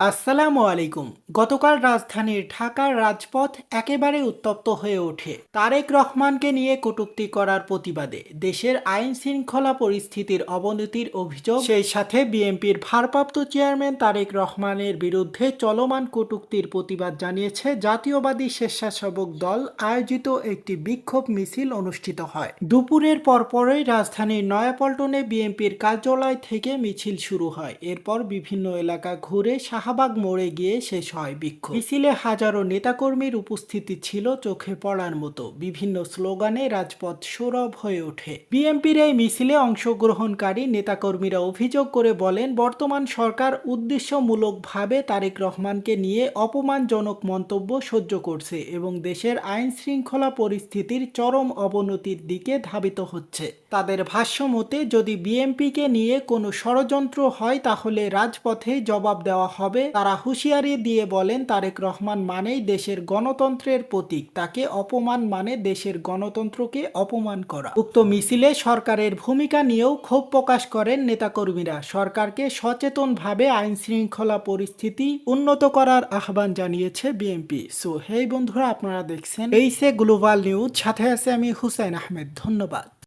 আসসালামু আলাইকুম। গতকাল রাজধানীর ঢাকার রাজপথ একেবারে উত্তপ্ত হয়ে ওঠে। তারেক রহমানকে নিয়ে কটুক্তি করার প্রতিবাদে দেশের আইন শৃঙ্খলা পরিস্থিতির অবনতির অভিযোগ। সেই সাথে বিএনপির ভারপ্রাপ্ত চেয়ারম্যান তারেক রহমানের বিরুদ্ধে চলমান কটূক্তির প্রতিবাদ জানিয়েছে জাতীয়বাদী স্বেচ্ছাসেবক দল। আয়োজিত একটি বিক্ষোভ মিছিল অনুষ্ঠিত হয়। দুপুরের পরপরই রাজধানীর নয়াপল্টনে বিএনপির কার্যালয় থেকে মিছিল শুরু হয়। এরপর বিভিন্ন এলাকা ঘুরে শাহবাগ মোড়ে গিয়ে শেষ হয় বিক্ষোভ। মিছিলে হাজারো নেতাকর্মীর উপস্থিতি ছিল চোখে পড়ার মতো। বিভিন্ন স্লোগানে রাজপথ সৌরভ হয়ে ওঠে। বিএনপির এই মিছিলে অংশগ্রহণকারী নেতাকর্মীরা অভিযোগ করে বলেন, বর্তমান সরকার উদ্দেশ্যমূলকভাবে তারেক রহমানকে নিয়ে অপমানজনক মন্তব্য সহ্য করছে এবং দেশের আইন শৃঙ্খলা পরিস্থিতির চরম অবনতির দিকে ধাবিত হচ্ছে। তাদের ভাষ্য মতে যদি বিএনপিকে নিয়ে কোনো ষড়যন্ত্র হয়, তাহলে রাজপথে জবাব দেওয়া হবে তারা হুঁশিয়ারি দিয়ে বলেন, তারেক রহমান মানেই দেশের গণতন্ত্রের প্রতীক। তাকে অপমান মানে দেশের গণতন্ত্রকে অপমান করা। উক্ত মিছিলে সরকারের ভূমিকা নিয়েও ক্ষোভ প্রকাশ করেন নেতাকর্মীরা। সরকারকে সচেতনভাবে আইন শৃঙ্খলা পরিস্থিতি উন্নত করার আহ্বান জানিয়েছে বিএনপি। সো, হেই বন্ধুরা, আপনারা দেখছেন এই সে গ্লোবাল নিউজ সাথে আছে আমি হুসাইন আহমেদ। ধন্যবাদ।